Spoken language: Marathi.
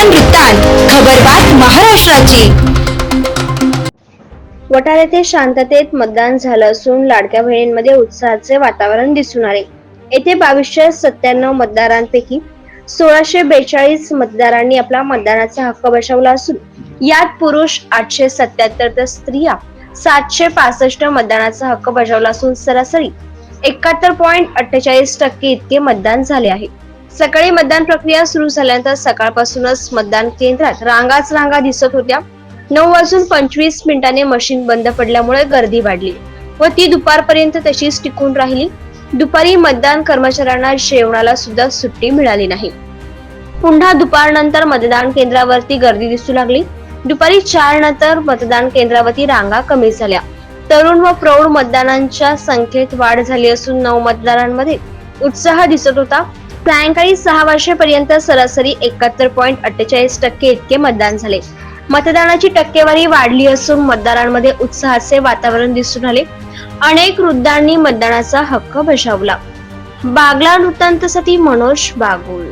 मतदान वृत्तांत महाराष्ट्राची. वटार येथे शांततेत मतदान झालं असून लाडक्या बहिणींमध्ये उत्साहाचे वातावरण दिसून आले. येथे बावीसशे सत्त्याण्णव मतदारांपैकी सोळाशे बेचाळीस मतदारांनी आपला मतदानाचा हक्क बजावला असून यात पुरुष आठशे सत्याहत्तर तर स्त्रिया सातशे पासष्ट मतदानाचा हक्क बजावला असून सरासरी एकाहत्तर पॉईंट अठ्ठेचाळीस टक्के इतके मतदान झाले आहे. सकाळी मतदान प्रक्रिया सुरू झाल्यानंतर सकाळपासूनच मतदान केंद्रात रांगाच रांगा दिसत होत्या. नऊ वाजून पंचवीस मिनिटांनी मशीन बंद पडल्यामुळे गर्दी वाढली व ती दुपारपर्यंत तशीच टिकून राहिली. दुपारी मतदान कर्मचाऱ्यांना जेवणाला सुद्धा सुट्टी मिळाली नाही. पुन्हा दुपारनंतर मतदान केंद्रावरती गर्दी दिसू लागली. दुपारी चार नंतर मतदान केंद्रावरती रांगा कमी झाल्या. तरुण व प्रौढ मतदानांच्या संख्येत वाढ झाली असून नऊ मतदारांमध्ये उत्साह दिसत होता. सायंकाळी सहा वाजेपर्यंत सरासरी एकाहत्तर पॉईंट अठ्ठेचाळीस टक्के इतके मतदान झाले. मतदानाची टक्केवारी वाढली असून मतदारांमध्ये उत्साहाचे वातावरण दिसून आले. अनेक वृद्धांनी मतदानाचा हक्क बजावला. बागला वृत्तांतसाठी मनोज बागुल.